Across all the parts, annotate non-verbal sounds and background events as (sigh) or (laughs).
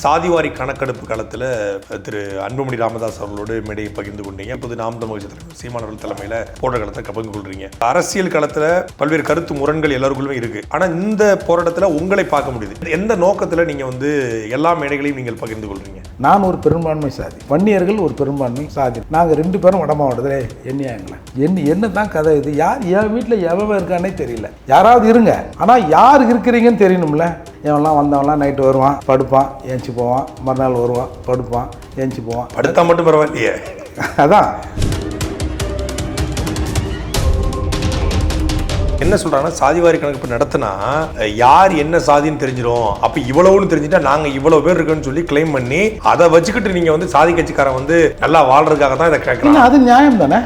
சாதிவாரி கணக்கெடுப்பு காலத்தில் திரு அன்புமணி ராமதாஸ் அவர்களோடு மேடையை பகிர்ந்து கொண்டீங்க. அப்போது நாம் தமிழ் தலைவர் சீமானவர்கள் தலைமையில் போராட்ட களத்தை பகிர்ந்து கொள்றீங்க. அரசியல் களத்தில் பல்வேறு கருத்து முரண்கள் எல்லாருக்குள்ளுமே இருக்கு. ஆனால் இந்த போராட்டத்தில் உங்களை பார்க்க முடியுது. எந்த நோக்கத்தில் நீங்கள் வந்து எல்லா மேடைகளையும் நீங்கள் பகிர்ந்து கொள்றீங்க? நான் ஒரு பெரும்பான்மை சாதி. வன்னியர்கள் ஒரு பெரும்பான்மை சாதி. நாங்கள் ரெண்டு பேரும் வட மாவட்டத்திலே எண்ணியாங்களே. என்ன என்ன தான் கதை இது? யார் என் வீட்டில் எவ்வளவு இருக்கானே தெரியல. யாராவது இருங்க. ஆனால் யார் இருக்கிறீங்கன்னு தெரியணும்ல. எவன்லாம் வந்தவன்லாம் நைட்டு வருவான் படுப்பான் ஏஞ்சி போவான் மறுநாள் வருவான் படுப்பான் ஏஞ்சி போவான். படுத்தா மட்டும் பரவாயில்லையே. (laughs) அதான். என்ன சொல்றாங்கன்னா சாதிவாரி கணக்கெடுப்பு நடத்தினா யார் என்ன சாதின்னு தெரிஞ்சிடும் அப்ப இவ்வளவுன்னு தெரிஞ்சுட்டா நாங்க இவ்வளவு பேர் இருக்கோம்னு சொல்லி கிளைம் பண்ணி அதை வச்சுக்கிட்டு நீங்க வந்து சாதி கட்சிக்காரன் வந்து நல்லா வாழ்றதுக்காக தான் இதை கேட்கலாம் அது நியாயம் தானே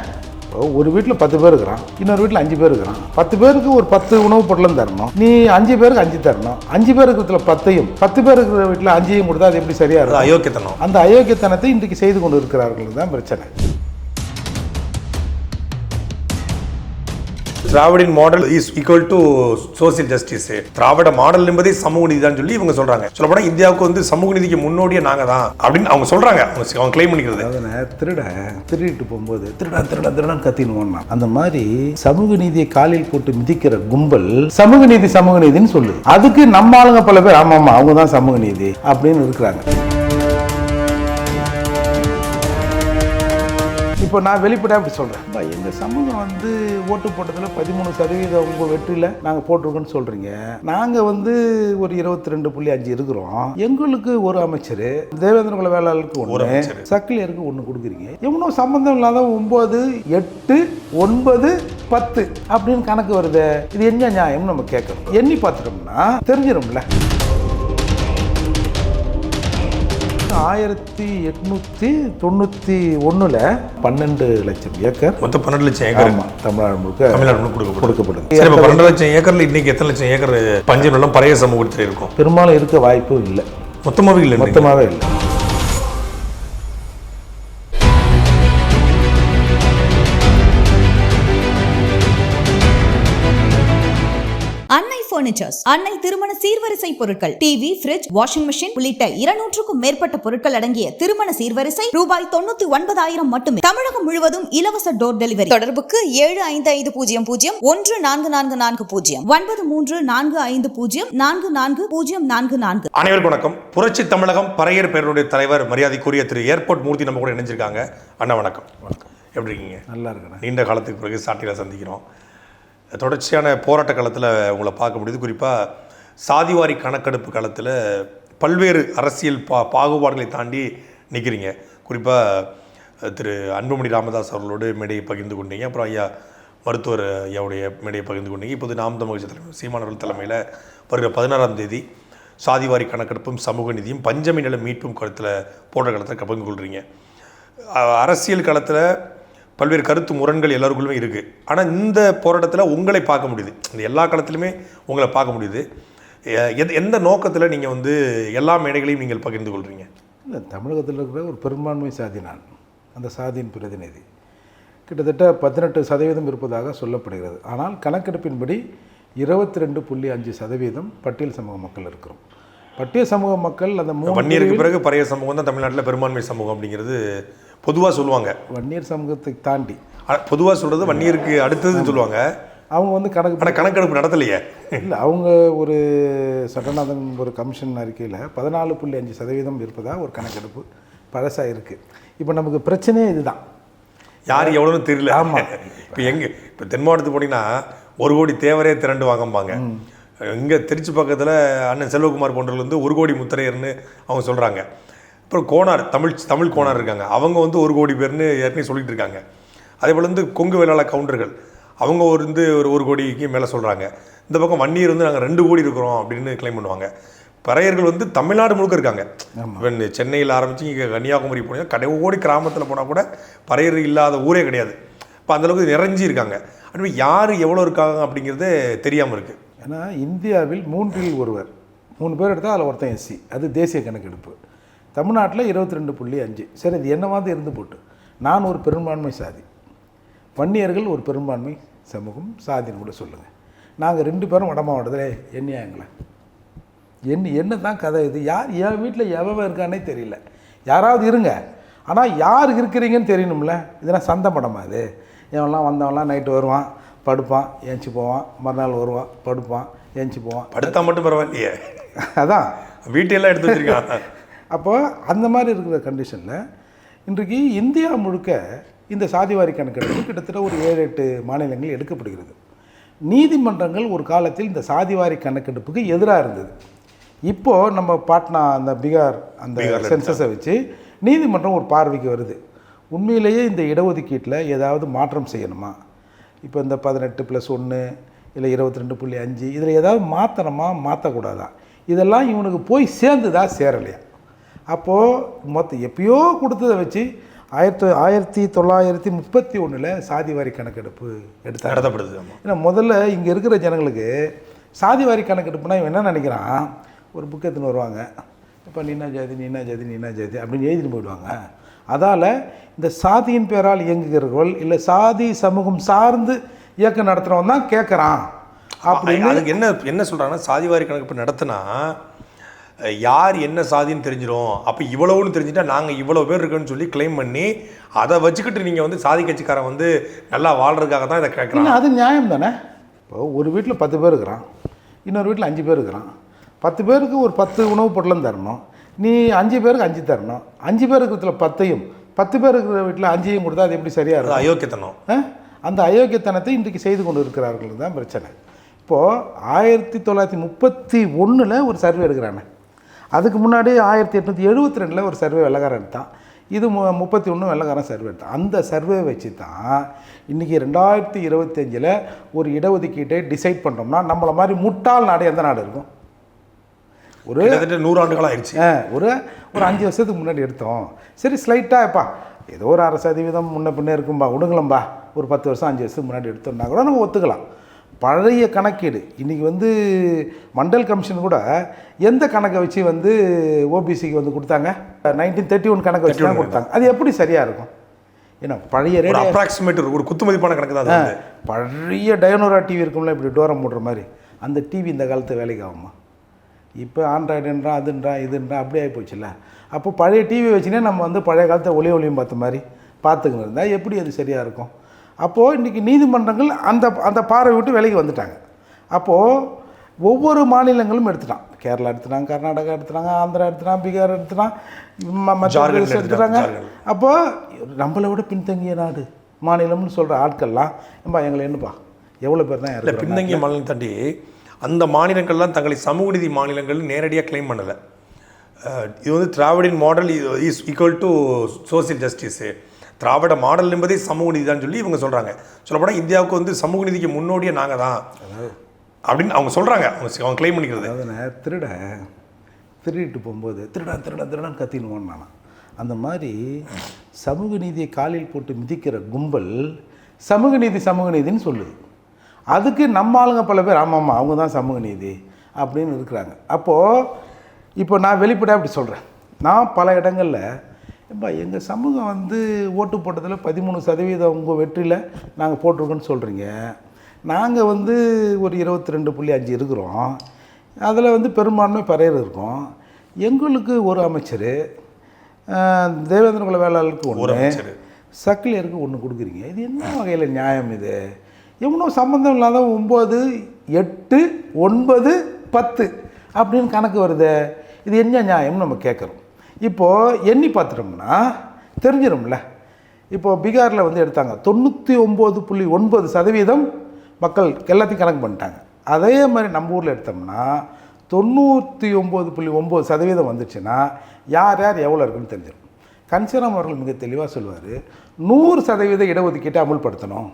ஒரு வீட்டில் பத்து பேர் இருக்கிறான் இன்னொரு வீட்டில் அஞ்சு பேர் இருக்கிறான். பத்து பேருக்கு ஒரு பத்து உணவுப் பொருளும் தரணும். நீ அஞ்சு பேருக்கு அஞ்சு தரணும். அஞ்சு பேர் இருக்கிறதுல பத்தையும் பத்து பேர் இருக்கிற வீட்டில் அஞ்சையும் கொடுத்தா அது எப்படி சரியா அது இருக்கும்? அயோக்கியத்தனம். அந்த அயோக்கியத்தனத்தை இன்றைக்கு செய்து கொண்டு இருக்கிறார்கள் தான் பிரச்சனை. Dravidian model is equal to social justice Dravida model என்பதே சமூக நீதி தான் சொல்லி இவங்க சொல்றாங்க. சொல்லப்போனா இந்தியாவுக்கு வந்து சமூக நீதிக்கு முன்னோடியே நாங்க தான் அப்படின்னு அவங்க சொல்றாங்க. அவங்க கிளைம் பண்ணிக்கிறது. திருட திருடிட்டு போகும்போது திருடா திருடா திருடன் கத்தின்னு அந்த மாதிரி சமூக நீதியை காலில் போட்டு மிதிக்கிற கும்பல் சமூக நீதி சமூக நீதின்னு சொல்லுது. அதுக்கு நம்ம ஆளுங்க பல பேர் ஆமா ஆமா அவங்க தான் சமூக நீதி அப்படின்னு இருக்கிறாங்க. இப்போ நான் வெளிப்படையாக அப்படி சொல்கிறேன் எங்கள் சமூகம் வந்து ஓட்டு போட்டதில் பதிமூணு சதவீதம் உங்கள் வெற்றியில் நாங்கள் போட்டிருக்கோன்னு சொல்கிறீங்க நாங்கள் வந்து ஒரு இருபத்தி ரெண்டு புள்ளி அஞ்சு இருக்கிறோம். எங்களுக்கு ஒரு அமைச்சர் தேவேந்திர குல வேளாளருக்கு ஒரு ஒன்று. சக்கிலியருக்கு ஒன்று கொடுக்குறீங்க. எவனோ சம்பந்தம் இல்லாத ஒம்பது எட்டு ஒன்பது பத்து அப்படின்னு கணக்கு வருது. இது என்ன நியாயம்னு நம்ம கேட்கணும். எண்ணி பார்த்துட்டோம்னா தெரிஞ்சிடும்ல ஆயிரத்தி எட்நூத்தி தொண்ணூற்றி ஒன்றில் பன்னெண்டு லட்சம் ஏக்கர். மொத்தம் பன்னெண்டு லட்சம் ஏக்கர். தமிழ்நாடு முழுக்க தமிழ்நாடு முழுக்க கொடுக்கப்படுது சரி பன்னெண்டு லட்சம் ஏக்கர்ல இன்னைக்கு எத்தனை லட்சம் ஏக்கர் பஞ்சம் நிலம் பழைய சமூகத்தில் இருக்கும்? பெரும்பாலும் இருக்க வாய்ப்பு இல்லை. மொத்தமாவே இல்லை. மொத்தமாகவே இல்லை. பர்னிச்சர்ஸ் அன்னை திருமண சீர்வரிசை பொருட்கள். டிவி ஃபிரிட்ஜ் வாஷிங் மெஷின் உள்ளிட்ட இருநூற்றுக்கும் மேற்பட்ட பொருட்கள் அடங்கிய திருமண சீர்வரிசை ரூபாய் தொண்ணூத்தி ஒன்பதாயிரம் மட்டுமே. தமிழகம் முழுவதும் இலவச டோர் டெலிவரி தொடர்புக்கு ஏழு ஐந்து ஐந்து பூஜ்ஜியம் பூஜ்ஜியம் ஒன்று நான்கு நான்கு நான்கு பூஜ்ஜியம். ஒன்பது மூன்று நான்கு ஐந்து பூஜ்ஜியம் நான்கு நான்கு பூஜ்ஜியம் நான்கு நான்கு. அனைவருக்கும் வணக்கம். புரட்சி தமிழகம் பறையர் பேருடைய தலைவர் மரியாதைக்குரிய திரு ஏர்போர்ட் மூர்த்தி நம்ம கூட இணைஞ்சிருக்காங்க. அண்ணா வணக்கம். எப்படி இருக்கீங்க? நல்லா இருக்கணும் நீண்ட காலத்துக்கு பிறகு சாட்டியில் சந்திக்கிறோம். தொடர்ச்சியான போராட்ட காலத்தில் உங்களை பார்க்க முடியுது. குறிப்பாக சாதிவாரி கணக்கெடுப்பு காலத்தில் பல்வேறு அரசியல் பா பாகுபாடுகளை தாண்டி நிற்கிறீங்க குறிப்பாக திரு அன்புமணி ராமதாஸ் அவர்களோடு மேடையை பகிர்ந்து கொண்டீங்க. அப்புறம் ஐயா மருத்துவர் ஐயாவுடைய மேடையை பகிர்ந்து கொண்டீங்க. இப்போது நாம் தமிழ் தலைமை சீமானவர்கள் தலைமையில் வருகிற பதினாறாம் தேதி சாதிவாரி கணக்கெடுப்பும் சமூக நிதியும் பஞ்சமி நில மீட்பும் கருத்தில் போன்ற காலத்தில் பங்கு கொள்கிறீங்க அரசியல் களத்தில் பல்வேறு கருத்து முரண்கள் எல்லாருக்குள்ளுமே இருக்குது ஆனால் இந்த போராட்டத்தில் உங்களை பார்க்க முடியுது. இந்த எல்லா களத்திலுமே உங்களை பார்க்க முடியுது. எந்த எந்த நோக்கத்தில் நீங்கள் வந்து எல்லா மேடைகளையும் நீங்கள் பகிர்ந்து கொள்கிறீங்க இல்லை தமிழகத்தில் இருக்கிற ஒரு பெரும்பான்மை சாதி நான். அந்த சாதியின் பிரதிநிதி. கிட்டத்தட்ட பதினெட்டு சதவீதம் இருப்பதாக சொல்லப்படுகிறது. ஆனால் கணக்கெடுப்பின்படி இருபத்தி ரெண்டு புள்ளி அஞ்சு சதவீதம் பட்டியல் சமூக மக்கள் இருக்கிறோம். பட்டியல் சமூக மக்கள் அந்த வன்னியருக்கு பிறகு பழைய சமூகம் தான் தமிழ்நாட்டில் பெரும்பான்மை சமூகம் அப்படிங்கிறது பொதுவாக சொல்லுவாங்க. வன்னியர் சமூகத்தை தாண்டி. பொதுவாக சொல்கிறது வன்னியருக்கு அடுத்ததுன்னு சொல்லுவாங்க. அவங்க வந்து கணக்கு ஆனால் கணக்கெடுப்பு நடத்தலையே. இல்லை அவங்க ஒரு சட்டநாதன் ஒரு கமிஷன் அறிக்கையில் பதினாலு புள்ளி அஞ்சு சதவீதம் இருப்பதாக ஒரு கணக்கெடுப்பு? பழசாக இருக்குது இப்போ நமக்கு பிரச்சனையே இதுதான். யார் எவ்வளோன்னு தெரியல. ஆமா. இப்போ எங்க இப்போ தென் மாவட்டத்துக்கு போனீங்கன்னா ஒரு கோடி தேவரே திரண்டு வாங்கம்பாங்க. இங்கே திருச்சி பக்கத்தில் அண்ணன் செல்வகுமார் போன்றவர்கள் வந்து ஒரு கோடி முத்திரையர்னு அவங்க சொல்கிறாங்க அப்புறம் கோனார் தமிழ் தமிழ் கோனார் இருக்காங்க. அவங்க வந்து ஒரு கோடி பேர்னு ஏற்கனவே சொல்லிட்டு இருக்காங்க. அதே போல் வந்து கொங்கு வேளாளர் கவுண்டர்கள் அவங்க ஒரு வந்து ஒரு ஒரு கோடிக்கு மேலே சொல்கிறாங்க இந்த பக்கம் வன்னியர் வந்து நாங்கள் ரெண்டு கோடி இருக்கிறோம் அப்படின்னு கிளைம் பண்ணுவாங்க. பறையர்கள் வந்து தமிழ்நாடு முழுக்க இருக்காங்க. சென்னையில் ஆரம்பித்து இங்கே கன்னியாகுமரி போனீங்கன்னா கடையோடி கிராமத்தில் போனால் கூட பறையர் இல்லாத ஊரே கிடையாது. இப்போ அந்தளவுக்கு நிறைஞ்சி இருக்காங்க. அப்படி யார் எவ்வளோ இருக்காங்க அப்படிங்கிறதே தெரியாமல் இருக்குது ஏன்னா இந்தியாவில் மூன்றில் ஒருவர். மூணு பேர் எடுத்தால் அதில் ஒருத்தன் எஸ்சி. அது தேசிய கணக்கெடுப்பு. தமிழ்நாட்டில் இருபத்தி ரெண்டு புள்ளி அஞ்சு. சரி இது என்னவாது இருந்து போட்டு? நான் ஒரு பெரும்பான்மை சாதி. வன்னியர்கள் ஒரு பெரும்பான்மை சமூகம் சாதின்னு கூட சொல்லுங்கள் நாங்கள் ரெண்டு பேரும் வட மாவட்டத்தில் எண்ணியாங்களே என்ன என்ன தான் கதை இது? யார் என் வீட்டில் எவன் இருக்கானே தெரியல. யாராவது இருங்க. ஆனால் யார் இருக்கிறீங்கன்னு தெரியணும்ல. இதெல்லாம் சந்தை படமா இது? இவன்லாம் வந்தவன்லாம் நைட்டு வருவான் படுப்பான் ஏஞ்சி போவான் மறுநாள் வருவான் படுப்பான் ஏஞ்சி போவான். படுத்தா மட்டும் பரவாயில்லையே. அதான். வீட்டையெல்லாம் எடுத்து வச்சிருக்கான். அப்போ அந்த மாதிரி இருக்கிற கண்டிஷனில் இன்றைக்கு இந்தியா முழுக்க இந்த சாதிவாரி கணக்கெடுப்பு கிட்டத்தட்ட ஒரு ஏழு எட்டு மாநிலங்கள் எடுக்கப்படுகிறது. நீதிமன்றங்கள் ஒரு காலத்தில் இந்த சாதிவாரி கணக்கெடுப்புக்கு எதிராக இருந்தது. இப்போது நம்ம பாட்னா அந்த பீகார் அந்த சென்சஸை வச்சு நீதிமன்றம் ஒரு பார்வைக்கு வருது. உண்மையிலேயே இந்த இடஒதுக்கீட்டில் ஏதாவது மாற்றம் செய்யணுமா? இப்போ இந்த பதினெட்டு ப்ளஸ் ஒன்று இல்லை இருபத்தி ரெண்டு புள்ளி அஞ்சு இதில் ஏதாவது மாற்றணுமா மாற்றக்கூடாதா இதெல்லாம் இவனுக்கு போய் சேர்ந்துதா சேரலையா? அப்போது மொத்தம் எப்பயோ கொடுத்ததை வச்சு ஆயிரத்தி ஆயிரத்தி தொள்ளாயிரத்தி முப்பத்தி ஒன்றில் சாதிவாரி கணக்கெடுப்பு எடுத்தாங்க. நடத்தப்படுது ஏன்னா முதல்ல இங்கே இருக்கிற ஜனங்களுக்கு சாதிவாரி கணக்கெடுப்புனா இவன் என்ன நினைக்கிறான்? ஒரு புக் எடுத்துன்னு வருவாங்க. இப்போ நீனா ஜாதி நீனா ஜாதி நீனா ஜாதி? அப்படின்னு எழுதிட்டு போயிடுவாங்க. அதால் இந்த சாதியின் பேரால் இயங்குகிறவர்கள் இல்லை சாதி சமூகம் சார்ந்து இயக்கம் நடத்துகிறவன் தான் கேட்குறான் அப்படின்னு அதுக்கு என்ன என்ன சொல்றாங்கன்னா சாதிவாரி கணக்கு நடத்தினா அஹ், யார் என்ன சாதின்னு தெரிஞ்சிடும் அப்போ இவ்வளவுன்னு தெரிஞ்சுட்டா நாங்கள் இவ்வளோ பேர் இருக்கோன்னு சொல்லி க்ளைம் பண்ணி அதை வச்சுக்கிட்டு நீங்கள் வந்து சாதி கட்சிக்காரன் வந்து நல்லா வாழ்றதுக்காக தான் இதை கேட்குறான். இல்லை அது நியாயம் தானே? இப்போ ஒரு வீட்டில் பத்து பேர் இருக்கிறான். இன்னொரு வீட்டில் அஞ்சு பேர் இருக்கிறான். பத்து பேருக்கு ஒரு பத்து உணவுப் பொருளும் தரணும். நீ அஞ்சு பேருக்கு அஞ்சு தரணும். அஞ்சு பேர் இருக்கிறதுல பத்தையும் பத்து பேர் இருக்கிற வீட்டில் அஞ்சையும் கொடுத்தா அது எப்படி சரியாக இருக்கும்? அயோக்கியத்தனம்? அந்த அயோக்கியத்தனத்தை இன்றைக்கு செய்து கொண்டு இருக்கிறார்கள் தான் பிரச்சனை. இப்போது ஆயிரத்தி தொள்ளாயிரத்தி முப்பத்தி ஒன்றில் ஒரு சர்வே எடுக்கிறானே. அதுக்கு முன்னாடி ஆயிரத்தி எட்நூற்றி எழுபத்தி ரெண்டில் ஒரு சர்வே வெள்ளக்காரன் எடுத்தான். இது மு முப்பத்தி ஒன்று வெள்ளக்காரன் சர்வே எடுத்தான். அந்த சர்வே வச்சு தான் இன்றைக்கி ரெண்டாயிரத்தி இருபத்தஞ்சில் ஒரு இடஒதுக்கீட்டை டிசைட் பண்ணுறோம்னா நம்மளை மாதிரி முட்டாள் நாடு எந்த நாடு இருக்கும்? ஒரு கிட்டத்தட்ட நூறு ஆண்டுகள் ஆயிடுச்சு. ஆ, ஒரு ஒரு அஞ்சு வருஷத்துக்கு முன்னாடி எடுத்தோம். சரி ஸ்லைட்டாக எப்பா ஏதோ ஒரு அரை சதவீதம் முன்ன பின்னே இருக்கும்பா விடுங்களம்பா ஒரு பத்து வருஷம் அஞ்சு வருஷத்துக்கு முன்னாடி எடுத்தோம்னா கூட நம்ம ஒத்துக்கலாம். பழைய கணக்கீடு. இன்றைக்கி வந்து மண்டல் கமிஷன் கூட எந்த கணக்கை வச்சு வந்து ஓபிசிக்கு வந்து கொடுத்தாங்க? நைன்டீன் தேர்ட்டி ஒன் கணக்கை வச்சு தான் கொடுத்தாங்க. அது எப்படி சரியாக இருக்கும்? ஏன்னா பழைய ரேடியோ அப்ராக்சிமேட் ஒரு குத்து மதிப்பான கணக்கு தான் பழைய டயனோரா டிவி இருக்கும்ல இப்படி டோரம் போடுற மாதிரி. அந்த டிவி இந்த காலத்து வேலைக்கு ஆகுமா? இப்போ ஆண்ட்ராய்டுன்றான் அதுன்றான் இதுன்றான் அப்படி ஆகி போச்சுல்ல. அப்போ பழைய டிவி வச்சுனே நம்ம வந்து பழைய காலத்தை ஒளி ஒளியும் பார்த்த மாதிரி பார்த்துக்கின்னு இருந்தால் எப்படி அது சரியாக இருக்கும்? அப்போது இன்றைக்கி நீதிமன்றங்கள் அந்த அந்த பார்வை விட்டு விலைக்கு வந்துட்டாங்க. அப்போது ஒவ்வொரு மாநிலங்களும் எடுத்துட்டான். கேரளா எடுத்துட்டாங்க கர்நாடகா எடுத்துட்டாங்க ஆந்திரா எடுத்துட்டான் பீகார் எடுத்துட்டான் மத்திய எடுத்துட்டாங்க, அப்போது நம்மளை விட பின்தங்கிய நாடு மாநிலம்னு சொல்கிற ஆட்கள்லாம் ஏம்பா எங்களை என்னப்பா எவ்வளோ பேர் தான் இல்லை பின்தங்கிய மாநிலம் தாண்டி அந்த மாநிலங்கள்லாம் தங்களை சமூக நீதி மாநிலங்கள் நேரடியாக க்ளைம் பண்ணலை. இது வந்து Dravidian model is equal to social justice Dravida model என்பதே சமூக நீதி தான் சொல்லி இவங்க சொல்கிறாங்க சொல்லப்போனால் இந்தியாவுக்கு வந்து சமூக நீதிக்கு முன்னோடியே நாங்கள் தான். அப்படின்னு அவங்க சொல்கிறாங்க அவங்க அவங்க கிளைம் பண்ணிக்கிறது. அதாவது திருட திருடிட்டு போகும்போது திருடன் திருடன் திருடன் கத்தின்னு நானாம் அந்த மாதிரி சமூக நீதியை காலில் போட்டு மிதிக்கிற கும்பல் சமூக நீதி சமூக நீதின்னு சொல்லுது. அதுக்கு நம்ம ஆளுங்க பல பேர் ஆமாம்மா அவங்க தான் சமூக நீதி அப்படின்னு இருக்கிறாங்க. அப்போது இப்போ நான் வெளிப்படையாக அப்படி சொல்கிறேன் நான் பல இடங்களில் ஏம்பா எங்கள் சமூகம் வந்து ஓட்டு போட்டதில் பதிமூணு சதவீதம் உங்கள் வெற்றியில் நாங்கள் போட்டிருக்கோன்னு சொல்கிறீங்க நாங்கள் வந்து ஒரு இருபத்தி ரெண்டு புள்ளி அஞ்சு இருக்கிறோம். அதில் வந்து பெரும்பான்மை பறையர் இருக்கோம். எங்களுக்கு ஒரு அமைச்சர் தேவேந்திர குல வேளாளருக்கு ஒரு ஒன்று அமைச்சர். சக்கிலியருக்கு ஒன்று கொடுக்குறீங்க. இது என்ன வகையில் நியாயம் இது? எவனோ சம்மந்தம் இல்லாத ஒம்பது எட்டு ஒன்பது பத்து அப்படின்னு கணக்கு வருதே. இது என்ன நியாயம்னு நம்ம கேட்குறோம். இப்போது எண்ணி பார்த்துட்டோம்னா தெரிஞ்சிடும்ல இப்போது பீகாரில் வந்து எடுத்தாங்க தொண்ணூற்றி ஒம்பது புள்ளி ஒன்பது சதவீதம் மக்கள் எல்லாத்தையும் கணக்கு பண்ணிட்டாங்க. அதே மாதிரி நம்ம ஊரில் எடுத்தோம்னா தொண்ணூற்றி ஒம்பது புள்ளி ஒம்பது சதவீதம் வந்துச்சுன்னா யார் யார் எவ்வளோ இருக்குன்னு தெரிஞ்சிடும் கன்சீராம் அவர்கள் மிக தெளிவாக சொல்லுவார் நூறு சதவீத இடஒதுக்கீட்டை அமுல்படுத்தணும்.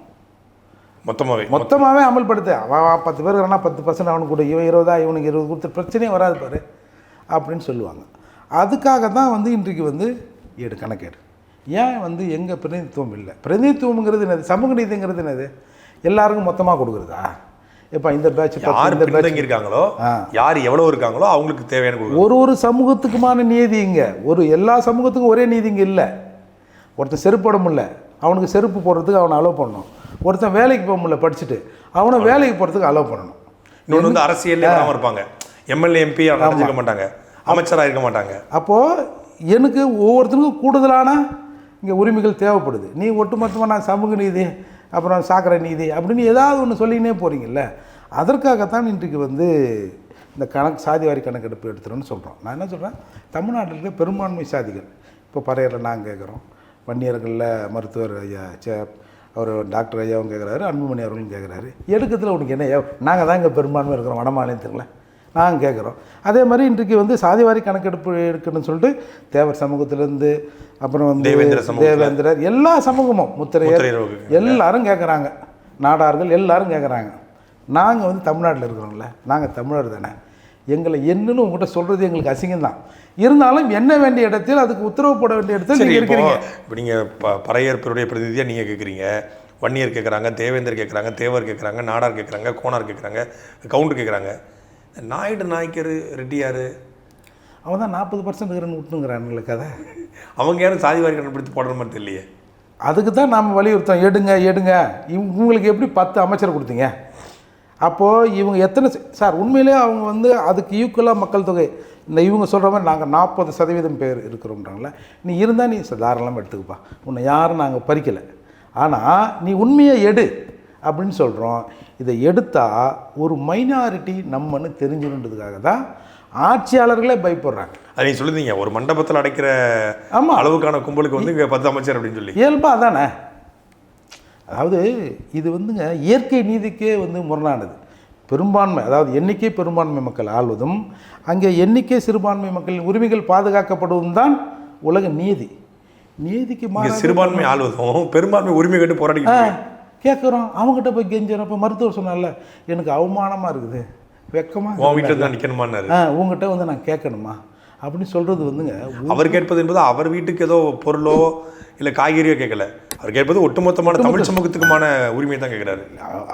மொத்தமாகவே மொத்தமாகவே அமல்படுத்து அவன் பத்து பேர் இருக்கிறானா பத்து பர்சன்ட் அவனுக்கு கொடு இவன் இருபதா இவனுக்கு இருபது கொடுத்து பிரச்சனையே வராது பாரு அப்படின்னு சொல்லுவாங்க. அதுக்காக தான் வந்து இன்றைக்கு வந்து ஏடு கணக்கேடு. ஏன் வந்து எங்கே பிரதிநிதித்துவம் இல்லை? பிரதிநிதித்துவம்ங்கிறது என்னது? சமூக நீதிங்கிறது என்னது? எல்லாருக்கும் மொத்தமாக கொடுக்குறதா? இப்போ இந்த பேட்ச் யார் இந்த பேட்ச் இருக்காங்களோ யார் எவ்வளோ இருக்காங்களோ அவங்களுக்கு தேவையான ஒரு ஒரு சமூகத்துக்குமான நீதி இங்கே. ஒரு எல்லா சமூகத்துக்கும் ஒரே நீதி இங்கே இல்லை. ஒருத்தன் செருப்பு போட முடியல. அவனுக்கு செருப்பு போடுறதுக்கு அவனை அலோவ் பண்ணணும். ஒருத்தன் வேலைக்கு போக முடியல படிச்சுட்டு அவனை வேலைக்கு போகிறதுக்கு அலோவ் பண்ணணும். இன்னொன்று வந்து அரசியல்ல வராமல் இருப்பாங்க. எம்எல்ஏ எம்பி அடைஞ்சிக்க மாட்டாங்க. அமைச்சராக இருக்க மாட்டாங்க. அப்போது எனக்கு ஒவ்வொருத்தருக்கும் கூடுதலான இங்கே உரிமைகள் தேவைப்படுது. நீ ஒட்டுமொத்தமாக நான் சமூக நீதி அப்புறம் சாக்கடை நீதி அப்படின்னு ஏதாவது ஒன்று சொல்லிக்கினே போகிறீங்கல்ல அதற்காகத்தான் இன்றைக்கு வந்து இந்த கணக்கு சாதிவாரி கணக்கெடுப்பு எடுத்துகிறோன்னு சொல்கிறோம் நான் என்ன சொல்கிறேன் தமிழ்நாட்டில் இருக்க பெரும்பான்மை சாதிகள். இப்போ பறையரில் நாங்கள் கேட்குறோம் வன்னியர்களில் மருத்துவர் ஐயா சே அவர் டாக்டர் ஐயாவும் கேட்குறாரு அன்புமணி அவர்களும் கேட்குறாரு எடுக்கத்தில் உனக்கு என்ன நாங்கள் தான் இங்கே பெரும்பான்மை இருக்கிறோம் வட மாநிலத்தில் நாங்கள் கேட்குறோம் அதே மாதிரி இன்றைக்கு வந்து சாதிவாரி கணக்கெடுப்பு எடுக்கணும்னு சொல்லிட்டு தேவர் சமூகத்திலேருந்து அப்புறம் வந்து. தேவேந்திரர் எல்லா சமூகமும் முத்திரையர். எல்லாரும் கேட்குறாங்க நாடார்கள் எல்லாரும் கேட்குறாங்க நாங்கள் வந்து தமிழ்நாட்டில் இருக்கிறோம்ல நாங்கள் தமிழர் தானே. எங்களை என்னன்னு உங்கள்கிட்ட சொல்கிறது எங்களுக்கு அசிங்கம் தான். இருந்தாலும் என்ன வேண்டிய இடத்தில் அதுக்கு உத்தரவு போட வேண்டிய இடத்தில் நீங்கள் இருக்கிறீங்க. இப்போ நீங்கள் ப பறையற்பருடைய பிரதிநிதியாக நீங்கள் கேட்குறீங்க வன்னியர் கேட்குறாங்க தேவேந்தர் கேட்குறாங்க தேவர் கேட்குறாங்க நாடார் கேட்குறாங்க கோனார் கேட்குறாங்க கவுண்டர் கேட்குறாங்க நாயுடு நாய்க்கர் ரெட்டியார் அவன் தான் நாற்பது பர்சன்ட் இருக்கிறன்னு விட்டுங்கிறானுங்கள கதை அவங்க யாரும் சாதிவாரி கண்டுபிடித்து போடுற மாதிரி தெரியலையே. அதுக்கு தான் நாம் வலியுறுத்தோம் எடுங்க எடுங்க. உங்களுக்கு எப்படி பத்து அமைச்சர் கொடுத்தீங்க? அப்போது இவங்க எத்தனை சார் உண்மையிலே அவங்க வந்து அதுக்கு ஈக்குவலாக மக்கள் தொகை. இந்த இவங்க சொல்கிற மாதிரி நாங்கள் நாற்பது சதவீதம் பேர் இருக்கிறோம்ன்றாங்களே நீ இருந்தால் நீ தாராளமாக எடுத்துக்கப்பா. உன்னை யாரும் நாங்கள் பறிக்கலை. ஆனால் நீ உண்மையை எடு. அப்படின்னு சொல்கிறோம் இதை எடுத்தால் ஒரு மைனாரிட்டி நம்மன்னு தெரிஞ்சிருன்றதுக்காக தான் ஆட்சியாளர்களே பயப்படுறாங்க. அது நீங்கள் சொல்லிருந்தீங்க ஒரு மண்டபத்தில் அடைக்கிற ஆமா. அளவுக்கான கும்பலுக்கு வந்து இங்கே பத்து அமைச்சர் அப்படின்னு சொல்லி. இயல்பாக தானே? அதாவது இது வந்துங்க இயற்கை நீதிக்கே வந்து முரணானது. பெரும்பான்மை அதாவது எண்ணிக்கை பெரும்பான்மை மக்கள் ஆள்வதும் அங்கே எண்ணிக்கை சிறுபான்மை மக்களின் உரிமைகள் பாதுகாக்கப்படுவதும் தான் உலக நீதி. நீதிக்கு சிறுபான்மை ஆள்வதும் பெரும்பான்மை உரிமை கேட்டு இருக்கு. கேட்குறோம் அவங்ககிட்ட போய் கெஞ்சுறோம் இப்போ மருத்துவர் சொன்னால எனக்கு அவமானமாக இருக்குது. வெக்கமாக வீட்டில் தான் நிற்கணுமான்னாரு ஆ உங்ககிட்ட வந்து நான் கேட்கணுமா? அப்படின்னு சொல்கிறது வந்துங்க அவர் கேட்பது என்பது அவர் வீட்டுக்கு ஏதோ பொருளோ இல்லை காய்கறியோ கேட்கல. அவர் கேட்பது ஒட்டுமொத்தமான தமிழ் சமூகத்துக்குமான உரிமையை தான் கேட்குறாரு.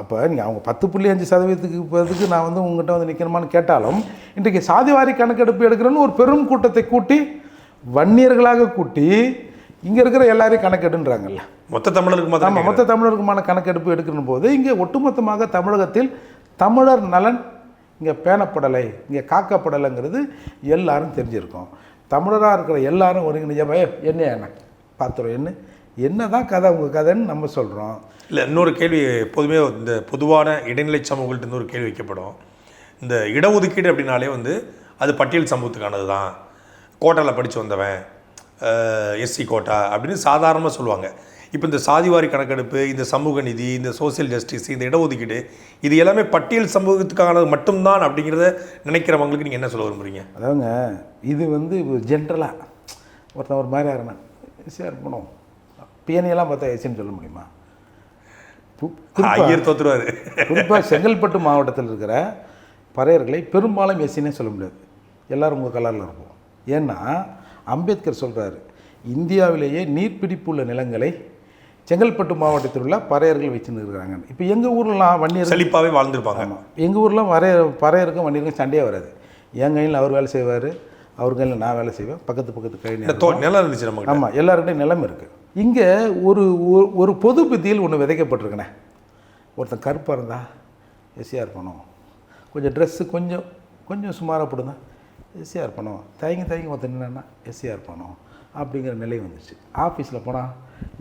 அப்போ நீங்கள் அவங்க பத்து புள்ளி அஞ்சு சதவீதத்துக்கு இப்போதுக்கு நான் வந்து உங்ககிட்ட வந்து நிற்கணுமான்னு கேட்டாலும் இன்றைக்கு சாதிவாரி கணக்கெடுப்பு எடுக்கிறேன்னு ஒரு பெரும் கூட்டத்தை கூட்டி வன்னியர்களாக கூட்டி இங்கே இருக்கிற எல்லாரையும் கணக்கெடுன்றாங்கல்ல. மொத்த தமிழருக்கு ஆமாம் மொத்த தமிழருக்குமான கணக்கெடுப்பு எடுக்கணும் போது இங்கே ஒட்டுமொத்தமாக தமிழகத்தில் தமிழர் நலன் இங்கே பேணப்படலை இங்கே காக்கப்படலைங்கிறது எல்லாரும் தெரிஞ்சிருக்கும். தமிழராக இருக்கிற எல்லாரும் ஒருங்கிணைஞ்ச பய என்ன என்ன? பார்த்துரும் என்ன? என்ன தான் கதை உங்கள் கதைன்னு நம்ம சொல்கிறோம் இல்லை இன்னொரு கேள்வி எப்போதுமே இந்த பொதுவான இடைநிலை சமூகங்கள்ட்ட ஒரு கேள்வி வைக்கப்படும். இந்த இடஒதுக்கீடு அப்படின்னாலே வந்து அது பட்டியல் சமூகத்துக்கானது தான் கோட்டாவில் படித்து வந்தவன் எஸ்சி கோட்டா அப்படின்னு சாதாரணமாக சொல்லுவாங்க. இப்போ இந்த சாதிவாரி கணக்கெடுப்பு இந்த சமூக நிதி இந்த சோஷியல் ஜஸ்டிஸ் இந்த இடஒதுக்கீடு இது எல்லாமே பட்டியல் சமூகத்துக்கானது மட்டும்தான் அப்படிங்கிறத நினைக்கிறவங்களுக்கு நீங்கள் என்ன சொல்ல விரும்புறீங்க? அதாவதுங்க இது வந்து ஜென்ரலாக ஒருத்தன் ஒரு மாதிரி ஆகிறான் ஈஸியாக இருக்கணும். பிஎனியெல்லாம் பார்த்தா எஸ்சின்னு சொல்ல முடியுமா? ஐயர் தோத்துருவாரு. குறிப்பாக செங்கல்பட்டு மாவட்டத்தில் இருக்கிற பறையர்களை பெரும்பாலும் எஸ்சினே சொல்ல முடியாது. எல்லாரும் உங்கள் கலரில் இருப்போம். ஏன்னா அம்பேத்கர் சொல்கிறாரு இந்தியாவிலேயே நீர்பிடிப்பு உள்ள நிலங்களை செங்கல்பட்டு மாவட்டத்தில் உள்ள பறையர்கள் வச்சுன்னு இருக்கிறாங்க. இப்போ எங்கள் ஊர்லாம் வன்னியர்கள் செழிப்பாகவே வாழ்ந்திருப்பாங்க. ஆமாம் எங்கள் ஊரில் வரைய பறையருக்கும் வன்னியருக்கும் சண்டையே வராது. என் கையில் அவர் வேலை செய்வார் அவர் கையில் நான் வேலை செய்வேன். பக்கத்து பக்கத்து கை இந்த தோ நிலம் இருந்துச்சு நமக்கு ஆமாம் எல்லாருக்கிட்டையும் நிலம் இருக்குது இங்கே ஒரு ஒரு- பொது புத்தியில் ஒன்று விதைக்கப்பட்டிருக்கனே ஒருத்தன் கருப்பாக இருந்தா எஸ்சியாக இருப்பணும் கொஞ்சம் ட்ரெஸ்ஸு கொஞ்சம் கொஞ்சம் சுமாராக போடுங்க. எஸ்சிஆர் பணம் தயங்கி தயங்கி ஒருத்தன் என்னென்னா எஸ்சியாக பணம் அப்படிங்கிற நிலை வந்துச்சு ஆஃபீஸில் போனால்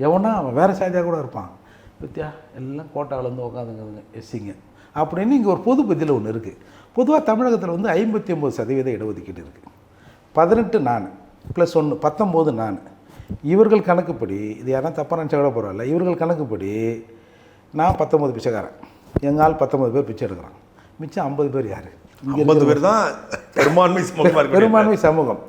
எவனா அவன் வேறு சாதியாக கூட இருப்பான். பத்தியா எல்லாம் கோட்டாவிலேருந்து உட்காந்துங்கிறதுங்க எஸ்சிங்க. அப்படின்னு இங்கே ஒரு பொது பதில் ஒன்று இருக்குது பொதுவாக தமிழகத்தில் வந்து ஐம்பத்தி ஒம்பது சதவீத இடஒதுக்கீடு இருக்குது பதினெட்டு நான் ப்ளஸ் ஒன்று பத்தொம்போது நான். இவர்கள் கணக்குப்படி இது யாரும் தப்பாக நினச்சா கூட பரவாயில்ல இவர்கள் கணக்குப்படி நான் பத்தொம்பது பிச்சைக்காரன். எங்கள் ஆள் பத்தொம்பது பேர் பிச்சை எடுக்கிறான். மிச்சம் ஐம்பது பேர் யார்? ஐம்பது பேர் தான் பெரும்பான்மை இருக்கு பெரும்பான்மை சமூகம்.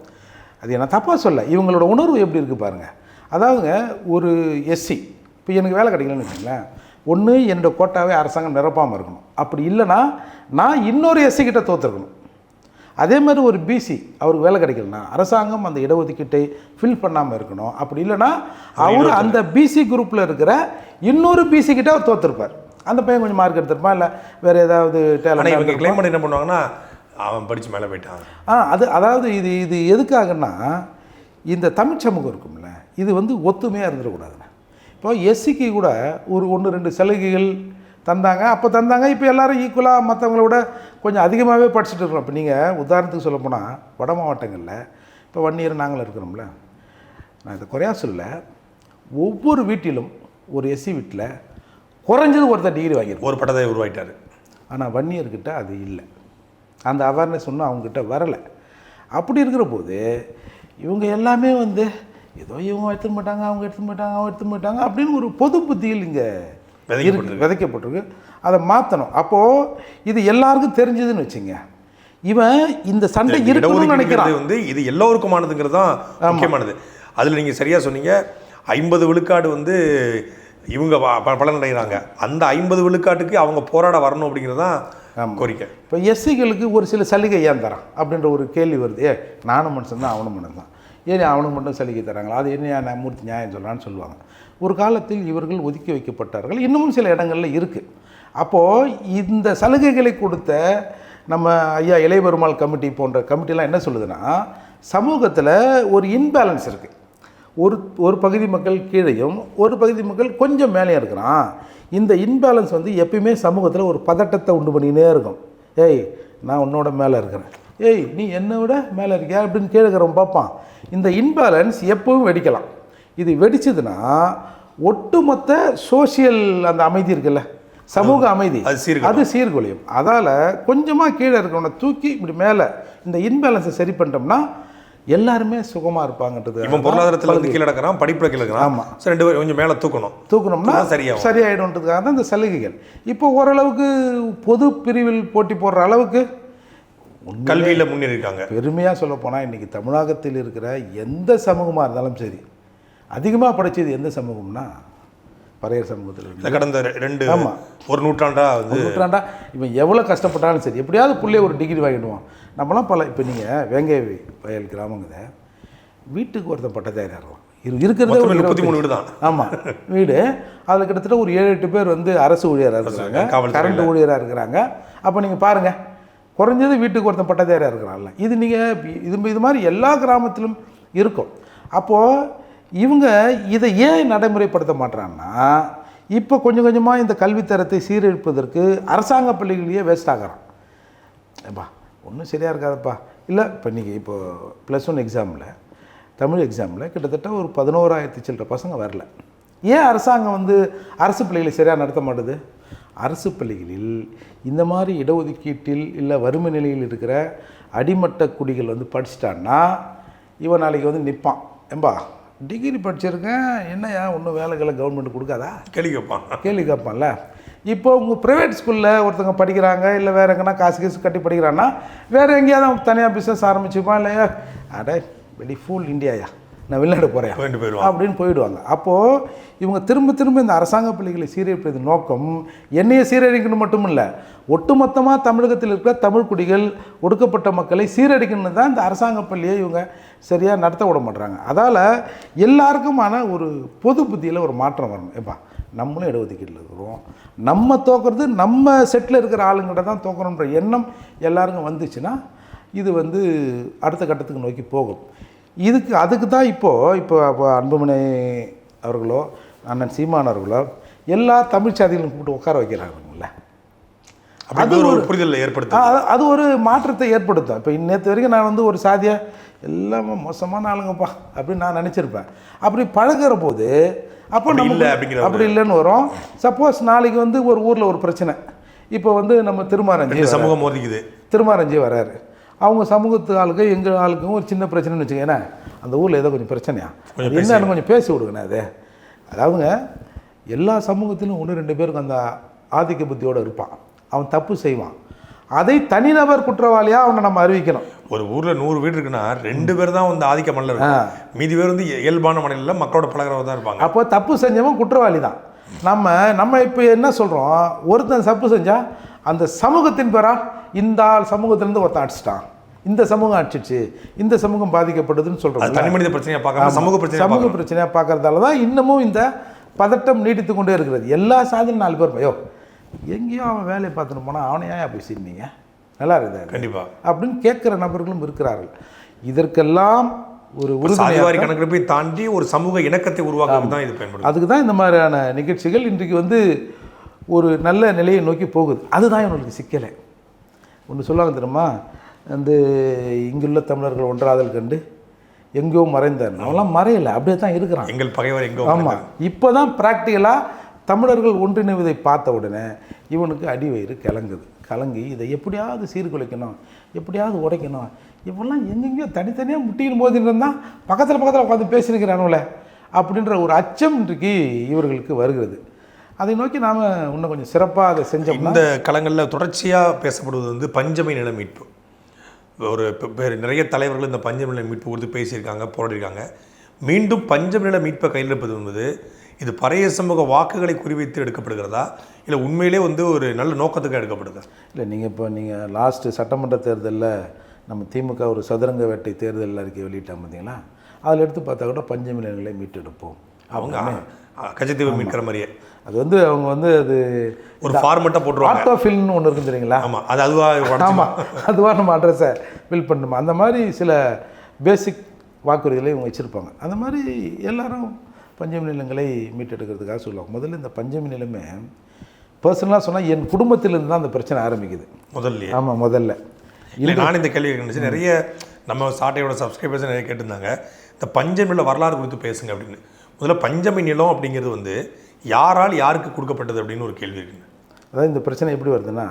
அது என்ன தப்பாக சொல்ல இவங்களோட உணர்வு எப்படி இருக்குது பாருங்கள் அதாவதுங்க ஒரு எஸ்சி இப்போ எனக்கு வேலை கிடைக்கலன்னு வச்சுங்களேன் ஒன்று என்னோட கோட்டாவே அரசாங்கம் நிரப்பாமல் இருக்கணும். அப்படி இல்லைன்னா நான் இன்னொரு எஸ்சி கிட்ட தோற்றுருக்கணும் அதே மாதிரி ஒரு பிசி அவருக்கு வேலை கிடைக்கலனா அரசாங்கம் அந்த இடஒதுக்கீட்டை ஃபில் பண்ணாமல் இருக்கணும். அப்படி இல்லைன்னா அவர் அந்த பிசி குரூப்பில் இருக்கிற இன்னொரு பிசி கிட்ட அவர் தோற்றுருப்பார் அந்த பையன் கொஞ்சம் மார்க் எடுத்திருப்பான் இல்லை வேறு ஏதாவது ஆனால் இவங்க டேலண்ட் கிளைம் பண்ணி என்ன பண்ணுவாங்கன்னா அவன் படித்து மேலே போயிட்டான். ஆ அது அதாவது இது இது எதுக்காகன்னா இந்த தமிழ் சமூகம் இருக்கும்ல இது வந்து ஒத்துமையாக இருந்துடக்கூடாதுண்ணே இப்போ எஸ்சிக்கு கூட ஒரு ஒன்று ரெண்டு சலுகைகள் தந்தாங்க அப்போ தந்தாங்க இப்போ எல்லாரும் ஈக்குவலாக மற்றவங்கள விட கொஞ்சம் அதிகமாகவே படிச்சுட்டு இருக்கிறோம். இப்போ நீங்கள் உதாரணத்துக்கு சொல்ல போனால் வட மாவட்டங்களில் இப்போ ஒன் இயர் நாங்களும் இருக்கிறோம்ல நான் இதை குறையா சொல்லல ஒவ்வொரு வீட்டிலும் ஒரு எஸ்சி வீட்டில் குறைஞ்சது ஒருத்தர் டிகிரி வாங்கியிருக்கோம் ஒரு பட்டத்தை உருவாயிட்டாரு ஆனால் வன்னியர்கிட்ட அது இல்லை. அந்த அவேர்னஸ் ஒன்றும் அவங்ககிட்ட வரலை. அப்படி இருக்கிற போது இவங்க எல்லாமே வந்து ஏதோ இவங்க எடுத்துக்க மாட்டாங்க அவங்க எடுத்துக்க மாட்டாங்க அவங்க எடுத்துக்க மாட்டாங்க அப்படின்னு ஒரு பொது புத்தியில் இங்கே விதைக்கப்பட்டிருக்கு. விதைக்கப்பட்டிருக்கு. அதை மாற்றணும் அப்போது இது எல்லாருக்கும் தெரிஞ்சதுன்னு வச்சுங்க. இவன் இந்த சண்டை இருக்கணும்னு நினைக்கிறான். வந்து இது எல்லோருக்குமானதுங்கிறது தான் முக்கியமானது. அதில் நீங்கள் சரியாக சொன்னீங்க. ஐம்பது விழுக்காடு வந்து இவங்க பலனடைகிறாங்க. அந்த ஐம்பது விழுக்காட்டுக்கு அவங்க போராட வரணும் அப்படிங்கிறது தான் கோரிக்கை. இப்போ எஸ்சிகளுக்கு ஒரு சில சலுகை ஏன் தரான்? அப்படின்ற ஒரு கேள்வி வருது. ஏ நானும் மனுஷன் தான் அவனும் மனுஷன் தான் ஏன் அவனுக்கு மட்டும் சலுகை தராங்களா? அது என்ன மூர்த்தி நியாயம் சொல்லலான்னு சொல்லுவாங்க. ஒரு காலத்தில் இவர்கள் ஒதுக்கி வைக்கப்பட்டார்கள். இன்னமும் சில இடங்களில் இருக்குது அப்போது இந்த சலுகைகளை கொடுத்த நம்ம ஐயா இளையபெருமாள் கமிட்டி போன்ற கமிட்டிலாம் என்ன சொல்லுதுன்னா சமூகத்தில் ஒரு இன்பேலன்ஸ் இருக்குது ஒரு ஒரு பகுதி மக்கள் கீழேயும் ஒரு பகுதி மக்கள் கொஞ்சம் மேலேயும் இருக்கிறான். இந்த இன்பேலன்ஸ் வந்து எப்பயுமே சமூகத்தில் ஒரு பதட்டத்தை உண்டு பண்ணிக்கினே இருக்கும். ஏய் நான் உன்னோட மேலே இருக்கிறேன். ஏய் நீ என்னை விட மேலே இருக்கியா அப்படின்னு கீழே இருக்கிறவன் பார்ப்பான். இந்த இன்பேலன்ஸ் எப்பவும் வெடிக்கலாம். இது வெடிச்சதுன்னா ஒட்டுமொத்த சோஷியல் அந்த அமைதி இருக்குல்ல? சமூக அமைதி. அது சீர்குலையும் அதால் கொஞ்சமாக கீழே இருக்கிறவனை தூக்கி இப்படி மேலே இந்த இன்பேலன்ஸை சரி பண்ணிட்டோம்னா எல்லாருமே சுகமாக இருப்பாங்கன்றது இவன் பொருளாதாரத்தில் வந்து கீழே கிடக்கிறான் படிப்பில் கீழே இருக்கிறான் ஆமா. ஸோ ரெண்டு பேரும் கொஞ்சம் மேலே தூக்கணும். தூக்கணும்னா அதான் சரியாகும். சரியாயிடும்ன்றதுக்காக தான் இந்த சலுகைகள். இப்போ ஓரளவுக்கு பொது பிரிவில் போட்டி போடுற அளவுக்கு கல்வியில் முன்னேறி இருக்காங்க பெருமையாக சொல்ல போனால் இன்றைக்கி தமிழகத்தில் இருக்கிற எந்த சமூகமாக இருந்தாலும் சரி அதிகமாக படித்தது எந்த சமூகம்னா பறையர் சமூகத்தில் இருக்கு கடந்த ரெண்டு ஆமா. ஒரு நூற்றாண்டா ஒரு நூற்றாண்டா? இவன் எவ்வளோ கஷ்டப்பட்டாலும் சரி எப்படியாவது புள்ளைய ஒரு டிகிரி வாங்கிடுவான் நம்மலாம் பல இப்போ நீங்கள் வேங்கை வயல் கிராமங்குத வீட்டுக்கு ஒருத்தன் பட்டதாரி ஆகலாம் இரு இருக்கிறதே ஒரு முப்பத்தி மூணு. வீடு தான் ஆமாம் வீடு அதில் கிட்டத்தட்ட ஒரு ஏழு எட்டு பேர் வந்து அரசு ஊழியராக இருக்கிறாங்க. கரண்ட் ஊழியராக இருக்கிறாங்க. அப்போ நீங்கள் பாருங்கள் குறைஞ்சது வீட்டுக்கு ஒருத்தன் பட்டதாரியாக இருக்கிறான்ல. இது நீங்கள் இது இது மாதிரி எல்லா கிராமத்திலும் இருக்கும். அப்போது இவங்க இதை ஏன் நடைமுறைப்படுத்த மாட்றாங்கன்னா இப்போ கொஞ்சம் கொஞ்சமாக இந்த கல்வித்தரத்தை சீரழிப்பதற்கு அரசாங்க பள்ளிகளையே வேஸ்ட் ஆகிறான். ஏப்பா ஒன்றும் சரியாக இருக்காதப்பா. இல்லை இப்போ இன்றைக்கி இப்போ ப்ளஸ் ஒன் எக்ஸாமில் தமிழ் எக்ஸாமில் கிட்டத்தட்ட ஒரு பதினோராயிரத்தி சில்லற பசங்க வரல. ஏன் அரசாங்கம் வந்து அரசு பள்ளிகளை சரியாக நடத்த மாட்டுது? அரசு பள்ளிகளில் இந்த மாதிரி இடஒதுக்கீட்டில் இல்லை வறுமை நிலையில் இருக்கிற அடிமட்ட குடிகள் வந்து படிச்சிட்டான்னா இவன் நாளைக்கு வந்து நிற்பான் ஏம்பா டிகிரி படிச்சிருக்கேன். என்னையா ஒன்றும் வேலைகளை கவர்மெண்ட் கொடுக்காதா? கேள்வி கேட்பான். கேள்வி கேட்பான்ல. இப்போ உங்கள் ப்ரைவேட் ஸ்கூலில் ஒருத்தங்க படிக்கிறாங்க இல்லை வேறு எங்கன்னா காசு காசு கட்டி படிக்கிறான்னா வேறு எங்கேயாவது அவன் தனியாக பிஸ்னஸ் ஆரம்பிச்சுப்பான் இல்லையா? அடே வெடி ஃபுல் இந்தியாயா? நான் வெளிநாடு போகிறேன் அப்படின்னு போயிடுவாங்க. அப்போது இவங்க திரும்ப திரும்ப இந்த அரசாங்க பள்ளிகளை சீரழிப்பது நோக்கம். என்னையை சீரழிக்கணும் மட்டும் இல்லை ஒட்டுமொத்தமாக தமிழகத்தில் இருக்கிற தமிழ் குடிகள் ஒடுக்கப்பட்ட மக்களை சீரடிக்கணும்னு தான் இந்த அரசாங்க பள்ளியை இவங்க சரியாக நடத்த விட மாட்றாங்க. அதால் எல்லாருக்குமான ஒரு பொது புத்தியில் ஒரு மாற்றம் வரணும். ஏப்பா நம்மளும் இடஒதுக்கீட்டில் இருக்கிறோம். நம்ம தோக்குறது நம்ம செட்டில் இருக்கிற ஆளுங்கிட்ட தான் தோக்கணுன்ற எண்ணம் எல்லாருக்கும் வந்துச்சுன்னா இது வந்து அடுத்த கட்டத்துக்கு நோக்கி போகும். இதுக்கு அதுக்கு தான் இப்போது இப்போ அப்போ அன்புமணி அவர்களோ அண்ணன் சீமான் அவர்களோ எல்லா தமிழ் சாதிகளும் கூப்பிட்டு உட்கார வைக்கிறாங்க அப்படி ஒரு புரிதல் ஏற்படுத்த அது- அது ஒரு மாற்றத்தை ஏற்படுத்தும். இப்போ நேற்று வரைக்கும் நான் வந்து ஒரு சாதியா எல்லாமே மோசமான ஆளுங்கப்பா அப்படின்னு நான் நினச்சிருப்பேன். அப்படி பழகுற போது அப்போ அப்படி நமக்கு- இல்லை அப்படிங்கிற அப்படி இல்லைன்னு வரும். சப்போஸ் நாளைக்கு வந்து ஒரு ஊரில் ஒரு பிரச்சனை. இப்போ வந்து நம்ம திருமாரஞ்சி சமூகம் மோதிக்குது. திருமாரஞ்சி வராரு. அவங்க சமூகத்து ஆளுக்கு எங்கள் ஆளுக்கும் ஒரு சின்ன பிரச்சனைன்னு வச்சுக்க ஏன்னா அந்த ஊரில் ஏதோ கொஞ்சம் பிரச்சனையா? அது என்னன்னு கொஞ்சம் பேசி விடுங்கண்ணே அது. அதாவதுங்க எல்லா சமூகத்திலும் ஒன்று ரெண்டு பேருக்கு அந்த ஆதிக்க புத்தியோடு இருப்பான். அவன் தப்பு செய்வான். அதை தனிநபர் குற்றவாளியாக அவனை நம்ம அறிவிக்கணும். ஒரு ஊர்ல நூறு வீடு இருக்குன்னா ரெண்டு பேர் தான் வந்து ஆதிக்க மண்ணில் இருக்கும் மீதி பேர் வந்து இயல்பான மண்ணில் மக்களோட பழகிறவங்க தான் இருப்பாங்க. அப்போ தப்பு செஞ்சவன் குற்றவாளி தான். நம்ம நம்ம இப்போ என்ன சொல்கிறோம் ஒருத்தன் தப்பு செஞ்சால் அந்த சமூகத்தின் பேரா? இந்த ஆள் சமூகத்திலேருந்து ஒருத்தன் அடிச்சிட்டான். இந்த சமூகம் அடிச்சிச்சு இந்த சமூகம் பாதிக்கப்படுதுன்னு சொல்கிறோம் தனி மனித பிரச்சனையா பார்க்காம சமூக பிரச்சனையா சமூக. பிரச்சனையாக பார்க்கறதால தான் இன்னமும் இந்த பதட்டம் நீடித்து கொண்டே இருக்கிறது. எல்லா சாதியும் நாலு பேர் ஐயோ எங்கேயோ அவன் வேலையை பார்த்துட்டு போனால் அவனை ஏன் அப்படி செய்றீங்க நல்லா இருக்குது கண்டிப்பா. அப்படின்னு கேட்குற நபர்களும் இருக்கிறார்கள். இதற்கெல்லாம் ஒரு உறுதுணையாக கணக்கெடுப்பை தாண்டி ஒரு சமூக இணக்கத்தை உருவாக்குறது தான் இது பயன்படுது. அதுக்கு தான் இந்த மாதிரியான நிகழ்ச்சிகள் இன்றைக்கு வந்து ஒரு நல்ல நிலையை நோக்கி போகுது. அதுதான் இவனுக்கு சிக்கலை. ஒன்று சொல்லுவாங்க தெரியுமா? வந்து இங்குள்ள தமிழர்கள் ஒன்றாதல் கண்டு எங்கேயோ மறைந்தார் அவன்லாம் மறையலை. அப்படியே தான் இருக்கிறான். எங்கள் பகைவர் எங்கோ ஆமாம் இப்போ தான் ப்ராக்டிக்கலாக தமிழர்கள் ஒன்றிணைவதை பார்த்த உடனே இவனுக்கு அடி வயிறு கிளங்குது கலங்கி இதை எப்படியாவது சீர்குலைக்கணும் எப்படியாவது உடைக்கணும். இவெல்லாம் எங்கெங்கேயோ தனித்தனியாக முட்டியின் போது இருந்தால் பக்கத்தில் பக்கத்தில் உட்காந்து பேசியிருக்கிறானுல அப்படின்ற ஒரு அச்சம் இன்றைக்கு இவர்களுக்கு வருகிறது. அதை நோக்கி நாம் இன்னும் கொஞ்சம் சிறப்பாக அதை செஞ்சோம் இந்த களங்களில் தொடர்ச்சியாக பேசப்படுவது வந்து பஞ்சமை நில மீட்பு. ஒரு நிறைய தலைவர்கள் இந்த பஞ்சம நில மீட்பு குறித்து பேசியிருக்காங்க போராடிருக்காங்க மீண்டும் பஞ்சம நில மீட்பை கையில் இருப்பது என்பது இது பழைய சமூக வாக்குகளை குறிவைத்து எடுக்கப்படுகிறதா? இல்லை உண்மையிலே வந்து ஒரு நல்ல நோக்கத்துக்கு எடுக்கப்படுதா? இல்லை நீங்கள் இப்போ நீங்கள் லாஸ்ட்டு சட்டமன்ற தேர்தலில் நம்ம திமுக ஒரு சதுரங்க வேட்டை தேர்தல் அறிக்கை வெளியிட்டாங்க பார்த்தீங்களா அதில் எடுத்து பார்த்தா கூட பஞ்சமி நிலங்களை மீட்டெடுப்போம். அவங்க கச்சத்தீவை மீட்கிற மாதிரியே. அது வந்து அவங்க வந்து அது ஒரு ஃபார்மெட்டாக போட்டுருவாங்க. ஆட்டோஃபில்னு ஒன்று இருக்கும் தெரியுங்களா? ஆமாம் அது அதுவாக ஆமாம் அதுவாக நம்ம அட்ரஸை ஃபில் பண்ணணுமா அந்த மாதிரி சில பேசிக் வாக்குறுதிகளை இவங்க வச்சுருப்பாங்க. அந்த மாதிரி எல்லாரும் பஞ்சமி நிலங்களை மீட்டெடுக்கிறதுக்காக சொல்லுவாங்க. முதல்ல இந்த பஞ்சமி நிலமே பர்சனலாக சொன்னால் என் குடும்பத்திலிருந்து தான் அந்த பிரச்சனை ஆரம்பிக்குது. முதல்லயே. ஆமாம் முதல்ல. இல்லை நான் இந்த கேள்வி கேட்கணும் நிறைய நம்ம சாட்டையோட சப்ஸ்கிரைபர்ஸ் நிறைய கேட்டிருந்தாங்க. இந்த பஞ்சமி நில வரலாறு குறித்து பேசுங்க அப்படின்னு. முதல்ல பஞ்சமி நிலம் அப்படிங்கிறது வந்து யாரால் யாருக்கு கொடுக்கப்பட்டது அப்படின்னு ஒரு கேள்வி இருக்குங்க. அதாவது இந்த பிரச்சனை எப்படி வருதுன்னா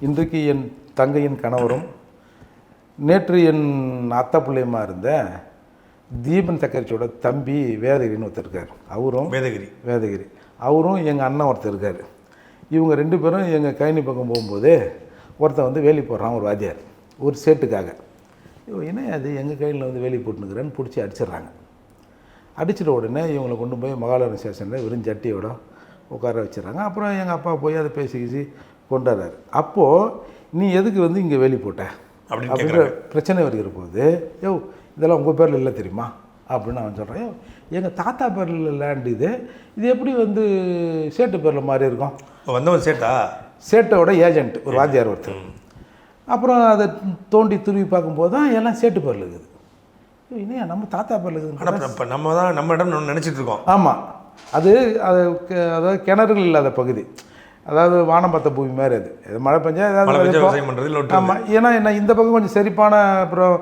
இன்றைக்கு என் தங்கையின் கணவரும் நேற்று என் அத்தா பிள்ளையமா இருந்த தீபன் சக்கரச்சியோட தம்பி வேதகிரின்னு ஒருத்தர் இருக்கார். அவரும் வேதகிரி. வேதகிரி. அவரும் எங்கள் அண்ணன் ஒருத்தர் இருக்கார். இவங்க ரெண்டு பேரும் எங்கள் கைனி பக்கம் போகும்போது ஒருத்தன் வந்து வேலி போடுறான் ஒரு வாத்தியார். ஒரு சேட்டுக்காக. என்ன அது? எங்கள் கையில் வந்து வேலி போட்டுனுக்கிறேன்னு பிடிச்சி அடிச்சிடுறாங்க. அடிச்சிட்ட உடனே இவங்களை கொண்டு போய் மகாலட்சுமி ஸ்டேஷனில் வெறும் ஜட்டியோட உட்கார வச்சிடுறாங்க. அப்புறம் எங்கள் அப்பா போய் அதை பேசி பேசி கொண்டு வர்றாரு அப்போது நீ எதுக்கு வந்து இங்கே வேலி போட்ட? அப்படின்ற பிரச்சனை வருகிற போது யோ இதெல்லாம் உங்கள் பேரில் இல்லை தெரியுமா? அப்படின்னு அவன் சொல்கிறான் எங்கள் தாத்தா பேரில் லேண்ட் இது. இது எப்படி வந்து சேட்டு பேரில் மாதிரி இருக்கும்? வந்தவன் சேட்டா? சேட்டோட ஏஜென்ட் ஒரு வாத்தியார் ஒருத்தர். அப்புறம் அதை தோண்டி துருவி பார்க்கும்போது தான் எல்லாம் சேட்டு பேரில் இருக்குது. என்னையா நம்ம தாத்தா பேரில் இருக்குது? இப்போ நம்ம தான் நம்ம இடம் நினச்சிட்டு இருக்கோம். ஆமாம் அது அது அதாவது கிணறுகள் இல்லாத பகுதி. அதாவது வானம் பார்த்த பூமி மாதிரி அது. இது மழை பெஞ்சா மழை ஏதாவது. ஆமாம் ஏன்னா என்ன இந்த பக்கம் கொஞ்சம் செழிப்பான அப்புறம்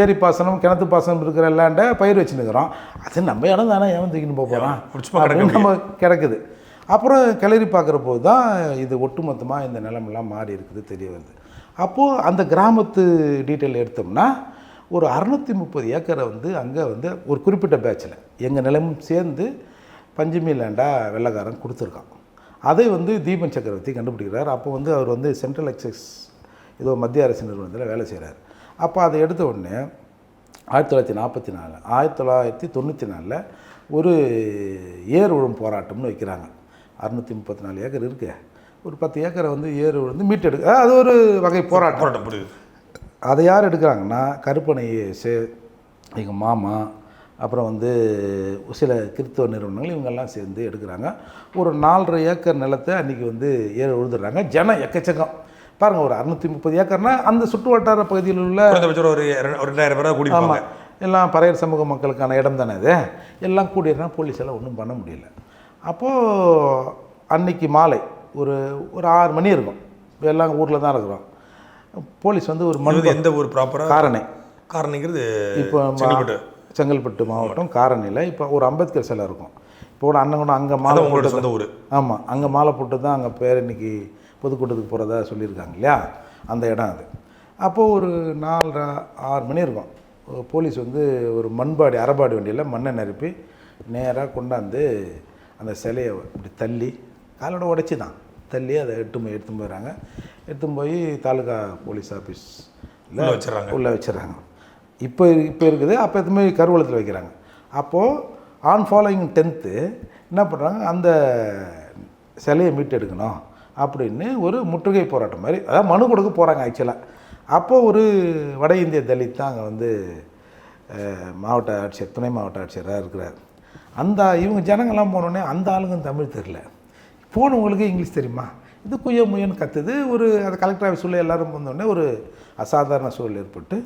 ஏரி பாசனம் கிணத்து பாசனம் இருக்கிற லேண்டை பயிர் வச்சுன்னுக்குறோம் அது நம்ம இடம் தானே ஏன் தூக்கின்னு போக போகிறோம் நம்ம கிடக்குது. அப்புறம் கிளறி பார்க்குற போது தான் இது ஒட்டுமொத்தமாக இந்த நிலமெல்லாம் மாறி இருக்குது தெரிய வருது. அப்போது அந்த கிராமத்து டீட்டெயில் எடுத்தோம்னா ஒரு அறநூற்றி முப்பது ஏக்கரை வந்து அங்கே வந்து ஒரு குறிப்பிட்ட பேட்சில் எங்கள் நிலமும் சேர்ந்து பஞ்சமி லேண்டாக வெள்ளக்காரன் கொடுத்துருக்கான். அதை வந்து தீபன் சக்கரவர்த்தி கண்டுபிடிக்கிறார். அப்போ வந்து அவர் வந்து சென்ட்ரல் எக்ஸஸ் ஏதோ மத்திய அரசு நிறுவனத்தில் வேலை செய்கிறார் அப்போ அதை எடுத்த உடனே ஆயிரத்தி தொள்ளாயிரத்தி நாற்பத்தி நாலு ஆயிரத்தி தொள்ளாயிரத்தி தொண்ணூற்றி நாலில் ஒரு ஏர் உழும் போராட்டம்னு வைக்கிறாங்க. அறுநூற்றி முப்பத்தி நாலு ஏக்கர் இருக்கு. ஒரு பத்து ஏக்கரை வந்து ஏர் உழுந்து மீட்டெடுக்க அது ஒரு வகை போராட்டம். அதை யார் எடுக்கிறாங்கன்னா கருப்பனை எங்கள் மாமா அப்புறம் வந்து சில கிறித்துவ நிறுவனங்கள் இவங்கெல்லாம் சேர்ந்து எடுக்கிறாங்க. ஒரு நாலரை ஏக்கர் நிலத்தை அன்றைக்கி வந்து ஏற உழுதுறாங்க. ஜனம் எக்கச்சக்கம். பாருங்கள் ஒரு அறுநூற்றி முப்பது ஏக்கர்னா அந்த சுற்று வட்டார பகுதியில் உள்ள ஒரு ரெண்டு- ஒரு ரெண்டாயிரம் பேராக கூடிப்பாங்க ஆமாம் எல்லாம் பறையர் சமூக மக்களுக்கான இடம் தானே இது எல்லாம் கூடிடுறா போலீஸ் எல்லாம் ஒன்றும் பண்ண முடியல. அப்போது அன்னைக்கு மாலை ஒரு ஒரு ஆறு மணி இருக்கும். எல்லாம் ஊரில் தான் இருக்கிறோம். போலீஸ் வந்து ஒரு வந்து எந்த ஒரு ப்ராப்பராக காரணை. காரணிங்கிறது இப்போ செங்கல்பட்டு மாவட்டம் காரணியில் இப்போ ஒரு அம்பேத்கர் சிலை இருக்கும். இப்போ கூட அண்ணன் கூட அங்கே மாலை போட்டு ஊர். ஆமாம் அங்கே மாலை போட்டு தான் அங்கே பேர் இன்னைக்கு பொதுக்கூட்டத்துக்கு போகிறதா சொல்லியிருக்காங்க இல்லையா? அந்த இடம் அது. அப்போது ஒரு நாலரை ஆறு மணி இருக்கும். ஒரு போலீஸ் வந்து ஒரு மண்பாடி அரைபாடி வண்டியில் மண்ணை நிரப்பி நேராக கொண்டாந்து அந்த சிலையை இப்படி தள்ளி காலோட உடைச்சி தான் தள்ளி அதை எடுத்து போய் எடுத்து போயிடுறாங்க. எடுத்து போய் தாலுகா போலீஸ் ஆஃபீஸ் உள்ள வச்சிடுறாங்க. உள்ளே வச்சிடுறாங்க. இப்போ இப்போ இருக்குது. அப்போ எதுவுமே கருவூலத்தில் வைக்கிறாங்க. அப்போது ஆன் ஃபாலோயிங் டென்த்து என்ன பண்ணுறாங்க அந்த சிலையை மீட்டெடுக்கணும் அப்படின்னு ஒரு முற்றுகை போராட்டம் மாதிரி அதாவது மனு கொடுக்க போகிறாங்க ஆக்சுவலாக அப்போது ஒரு வட இந்திய தலித் தான் அங்கே வந்து மாவட்ட ஆட்சியர் துணை மாவட்ட ஆட்சியராக இருக்கிறார். அந்த இவங்க ஜனங்கள்லாம் போனோடனே அந்த ஆளுங்க தமிழ் தெரில போனவங்களுக்கு இங்கிலீஷ் தெரியுமா? இது குய்ய முயன்னு கத்துது. ஒரு அந்த கலெக்டர் ஆஃபீஸ் உள்ள எல்லாரும் வந்தோடனே ஒரு அசாதாரண சூழல் ஏற்பட்டு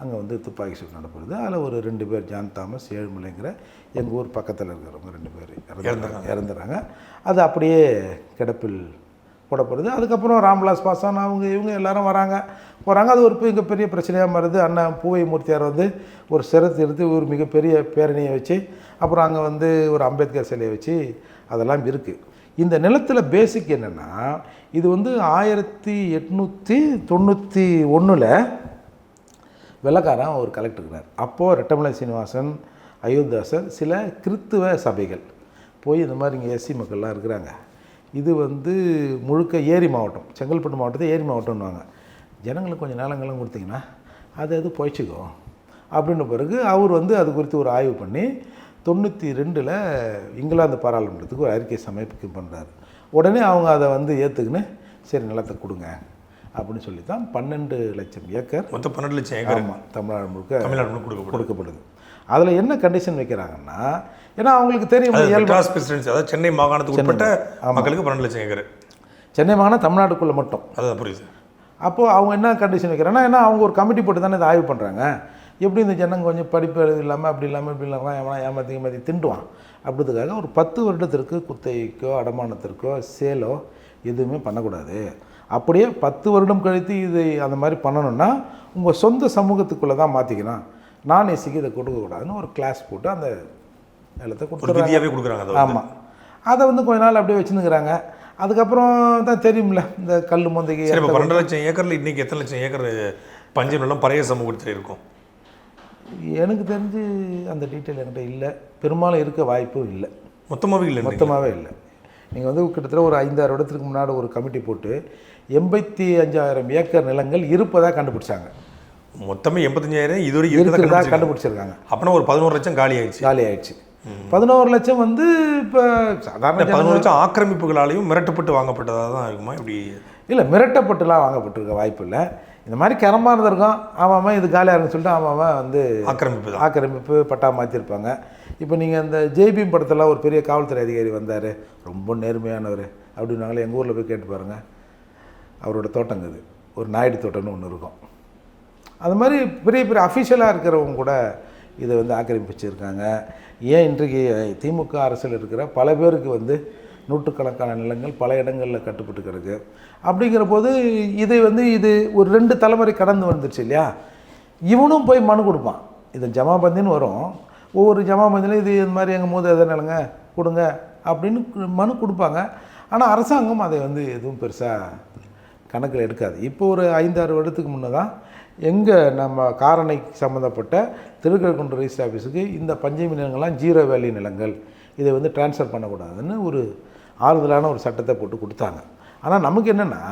அங்கே வந்து துப்பாக்கி சூடு நடப்படுது அதில் ஒரு ரெண்டு பேர் ஜான் தாமஸ் ஏழுமலைங்கிற எங்கள் ஊர் பக்கத்தில் இருக்கிறவங்க ரெண்டு பேர் இறந்துறாங்க. இறந்துறாங்க. அது அப்படியே கிடப்பில் போடப்படுது. அதுக்கப்புறம் ராம்விலாஸ் பாஸ்வான் அவங்க இவங்க எல்லாரும் வராங்க. போகிறாங்க அது ஒரு மிக பெரிய பிரச்சனையாக மாறுது. அண்ணன் பூவை மூர்த்தியார் வந்து ஒரு சிரத்தை எடுத்து ஒரு மிகப்பெரிய பேரணியை வச்சு அப்புறம் அங்கே வந்து ஒரு அம்பேத்கர் சிலையை வச்சு அதெல்லாம் இருக்குது இந்த நிலத்தில் பேசிக் என்னென்னா இது வந்து ஆயிரத்தி எட்நூற்றி தொண்ணூற்றி ஒன்றில் வெள்ளக்காரன் ஒரு கலெக்டர் இருக்கிறார். அப்போது ரெட்டமலை சீனிவாசன் அயோத்தாசர் சில கிறித்துவ சபைகள் போய் இந்த மாதிரி இங்கே எஸ்சி மக்கள்லாம் இருக்கிறாங்க. இது வந்து முழுக்க ஏரி மாவட்டம் செங்கல்பட்டு மாவட்டத்தை ஏரி மாவட்டம்னுவாங்க ஜனங்களுக்கு கொஞ்சம் நிலங்கள்லாம் கொடுத்தீங்கன்னா அது அது போய்ச்சிக்கும் அப்படின்ன பிறகு அவர் வந்து அது குறித்து ஒரு ஆய்வு பண்ணி தொண்ணூற்றி ரெண்டில் இங்கிலாந்து பாராளுமன்றத்துக்கு ஒரு அறிக்கை சமர்ப்பிக்க பண்ணுறாரு உடனே அவங்க அதை வந்து ஏற்றுக்குன்னு சரி நிலத்தை கொடுங்க. அப்படின்னு சொல்லி தான் பன்னெண்டு லட்சம் ஏக்கர் மொத்தம் பன்னெண்டு லட்சம் ஏக்கர். ஆமாம் தமிழ்நாடு முழுக்க தமிழ்நாடு முழுக்க கொடுக்கப்படுது. அதில் என்ன கண்டிஷன் வைக்கிறாங்கன்னா ஏன்னா அவங்களுக்கு தெரியும் அது மெட்ராஸ் பிரசிடென்சி அதாவது சென்னை மாகாணத்துக்கு உட்பட்ட மக்களுக்கு பன்னெண்டு லட்சம் ஏக்கர். சென்னை மாகாணம் தமிழ்நாட்டுக்குள்ளே மட்டும். அதான் புரியுது அப்போது அவங்க என்ன கண்டிஷன் வைக்கிறாங்கன்னா ஏன்னா அவங்க ஒரு கமிட்டி போட்டு தானே இதை ஆய்வு பண்ணுறாங்க எப்படி இந்த ஜனங்க கொஞ்சம் படிப்பு இல்லாமல் அப்படி இல்லாமல் இப்படி இல்லாமல் ஏமா ஏமாற்றி ஏமாற்றி திண்டுவான். அப்படின்றதுக்காக ஒரு பத்து வருடத்திற்கு குத்தகைக்கோ அடமானத்திற்கோ சேலோ எதுவுமே பண்ணக்கூடாது. அப்படியே பத்து வருடம் கழித்து இது அந்த மாதிரி பண்ணணும்னா உங்கள் சொந்த சமூகத்துக்குள்ளே தான் மாற்றிக்கணும் நான் எசிக்கு இதை கொடுக்கக்கூடாதுன்னு ஒரு கிளாஸ் போட்டு அந்த நிலத்தை வந்து. ஆமாம் அதை வந்து கொஞ்ச நாள் அப்படியே வச்சுன்னுக்குறாங்க. அதுக்கப்புறம் தான் தெரியும்ல இந்த கல் மொந்தைக்கு சரி இப்போ பன்னெண்டு லட்சம் ஏக்கர்ல இன்னைக்கு எத்தனை லட்சம் ஏக்கர் பஞ்சு நிலம் பழைய சமூகத்தில் இருக்கும்? எனக்கு தெரிஞ்சு அந்த டீட்டெயில் என்கிட்ட இல்லை. பெரும்பாலும் இருக்க வாய்ப்பும் இல்லை. மொத்தமாகவே இல்லை மொத்தமாகவே இல்லை. நீங்கள் வந்து கிட்டத்தட்ட ஒரு ஐந்தாறு இடத்துக்கு முன்னாடி ஒரு கமிட்டி போட்டு எண்பத்தி அஞ்சாயிரம் ஏக்கர் நிலங்கள் இருப்பதாக கண்டுபிடிச்சாங்க. மொத்தமே எண்பத்தஞ்சாயிரம் இதுவரை இருக்கிறதா கண்டுபிடிச்சிருக்காங்க. அப்பனா ஒரு பதினோரு லட்சம் காலி ஆயிடுச்சு. காலி ஆயிடுச்சு. பதினோரு லட்சம் வந்து இப்போ சாதாரண பதினோரு லட்சம் ஆக்கிரமிப்புகளாலையும் மிரட்டப்பட்டு வாங்கப்பட்டதாக தான் இருக்குமா? இப்படி இல்லை மிரட்டப்பட்டுலாம் வாங்கப்பட்டிருக்க வாய்ப்பு இல்லை. இந்த மாதிரி கிரமா இருந்திருக்கும் அவன் இது காலியாக இருக்குன்னு சொல்லிட்டு அவன் வந்து ஆக்கிரமிப்பு ஆக்கிரமிப்பு பட்டா மாற்றிருப்பாங்க இப்போ நீங்கள் இந்த ஜேபிஎம் படத்தில் ஒரு பெரிய காவல்துறை அதிகாரி வந்தார். ரொம்ப நேர்மையானவர். அப்படின்னாங்களே எங்கள் ஊரில் போய் கேட்டு பாருங்கள் அவரோட தோட்டம் இது. ஒரு நாயுடு தோட்டம்னு ஒன்று இருக்கும். அது மாதிரி பெரிய பெரிய அஃபிஷியலாக இருக்கிறவங்க கூட இதை வந்து ஆக்கிரமிச்சிருக்காங்க. ஏன் இன்றைக்கு திமுக அரசில் இருக்கிற பல பேருக்கு வந்து நூற்றுக்கணக்கான நிலங்கள் பல இடங்களில் கட்டுப்பட்டு கிடக்கு அப்படிங்கிற போது இதை வந்து இது ஒரு ரெண்டு தலைமுறை கடந்து வந்துருச்சு இல்லையா? இவனும் போய் மனு கொடுப்பான். இது ஜமாபந்தின்னு வரும். ஒவ்வொரு ஜமாபந்திலும் இது இந்த மாதிரி எங்கள் மூத எதை நிலங்க கொடுங்க அப்படின்னு மனு கொடுப்பாங்க. ஆனால் அரசாங்கம் அதை வந்து எதுவும் பெருசாக கணக்கில் எடுக்காது. இப்போ ஒரு ஐந்தாறு வருடத்துக்கு முன்னே தான் எங்கே நம்ம காரணை சம்மந்தப்பட்ட திருக்கழுக்குன்று ரிஜிஸ்டர் ஆஃபீஸுக்கு இந்த பஞ்சமி நிலங்கள்லாம் ஜீரோ வேலி நிலங்கள். இதை வந்து ட்ரான்ஸ்ஃபர் பண்ணக்கூடாதுன்னு ஒரு ஆறுதலான ஒரு சட்டத்தை போட்டு கொடுத்தாங்க. ஆனால் நமக்கு என்னென்னா